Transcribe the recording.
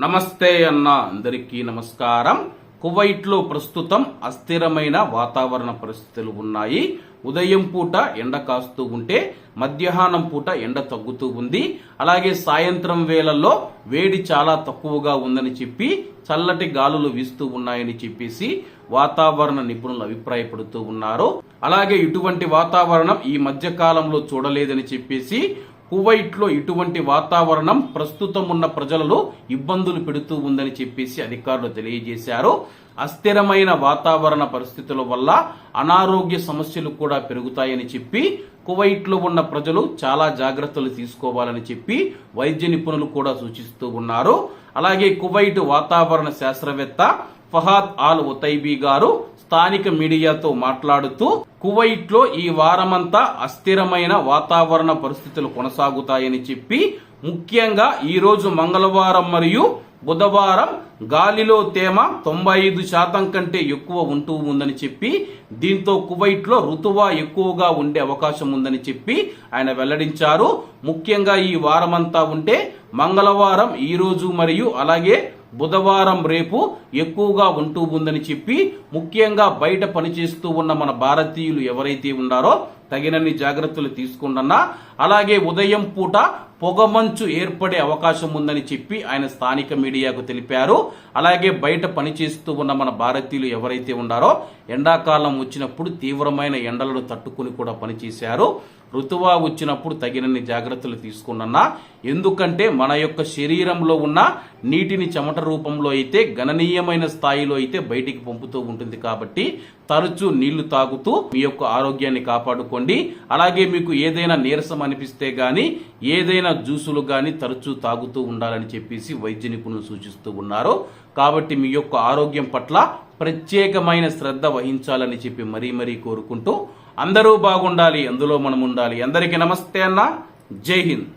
నమస్తే అన్న అందరికీ నమస్కారం. కువైట్లో ప్రస్తుతం అస్థిరమైన వాతావరణ పరిస్థితులు ఉన్నాయి. ఉదయం పూట ఎండ కాస్తూ ఉంటే మధ్యాహ్నం పూట ఎండ తగ్గుతూ ఉంది. అలాగే సాయంత్రం వేళల్లో వేడి చాలా తక్కువగా ఉందని చెప్పి చల్లటి గాలులు వీస్తూ ఉన్నాయని చెప్పేసి వాతావరణ నిపుణులు అభిప్రాయపడుతూ ఉన్నారు. అలాగే ఇటువంటి వాతావరణం ఈ మధ్య కాలంలో చూడలేదని చెప్పేసి కువైట్లో ఇటువంటి వాతావరణం ప్రస్తుతం ఉన్న ప్రజలలో ఇబ్బందులు పెడుతూ ఉందని చెప్పేసి అధికారులు తెలియజేశారు. అస్థిరమైన వాతావరణ పరిస్థితుల వల్ల అనారోగ్య సమస్యలు కూడా పెరుగుతాయని చెప్పి కువైట్లో ఉన్న ప్రజలు చాలా జాగ్రత్తలు తీసుకోవాలని చెప్పి వైద్య నిపుణులు కూడా సూచిస్తూ ఉన్నారు. అలాగే కువైట్ వాతావరణ శాస్త్రవేత్త ఫహాద్ ఆల్ ఉతైబీ గారు స్థానిక మీడియాతో మాట్లాడుతూ కువైట్లో ఈ వారమంతా అస్థిరమైన వాతావరణ పరిస్థితులు కొనసాగుతాయని చెప్పి ముఖ్యంగా ఈ రోజు మంగళవారం మరియు బుధవారం గాలిలో తేమ తొంభై ఐదు శాతం కంటే ఎక్కువ ఉంటూ ఉందని చెప్పి దీంతో కువైట్లో ఎక్కువగా ఉండే అవకాశం ఉందని చెప్పి ఆయన వెల్లడించారు. ముఖ్యంగా ఈ వారమంతా ఉంటే మంగళవారం ఈరోజు మరియు అలాగే బుధవారం రేపు ఎక్కువగా ఉంటూ ఉందని చెప్పి ముఖ్యంగా బయట పనిచేస్తూ ఉన్న మన భారతీయులు ఎవరైతే ఉన్నారో తగినన్ని జాగ్రత్తలు తీసుకుంటున్నా అలాగే ఉదయం పూట పొగమంచు ఏర్పడే అవకాశం ఉందని చెప్పి ఆయన స్థానిక మీడియాకు తెలిపారు. అలాగే బయట పనిచేస్తూ ఉన్న మన భారతీయులు ఎవరైతే ఉన్నారో ఎండాకాలం వచ్చినప్పుడు తీవ్రమైన ఎండలను తట్టుకుని కూడా పనిచేశారు ఋతువా వచ్చినప్పుడు తగినన్ని జాగ్రత్తలు తీసుకున్నా ఎందుకంటే మన యొక్క శరీరంలో ఉన్న నీటిని చెమట రూపంలో అయితే గణనీయమైన స్థాయిలో అయితే బయటికి పంపుతూ ఉంటుంది కాబట్టి తరచూ నీళ్ళు తాగుతూ మీ యొక్క ఆరోగ్యాన్ని కాపాడుకోండి. అలాగే మీకు ఏదైనా నీరసం అనిపిస్తే గాని ఏదైనా జ్యూసులు గాని తరచూ తాగుతూ ఉండాలని చెప్పేసి వైద్య నిపుణులు సూచిస్తూ ఉన్నారు కాబట్టి మీ యొక్క ఆరోగ్యం పట్ల ప్రత్యేకమైన శ్రద్ధ వహించాలని చెప్పి మరీ మరీ కోరుకుంటూ అందరూ బాగుండాలి అందులో మనం ఉండాలి అందరికీ నమస్తే అన్న. జై హింద్.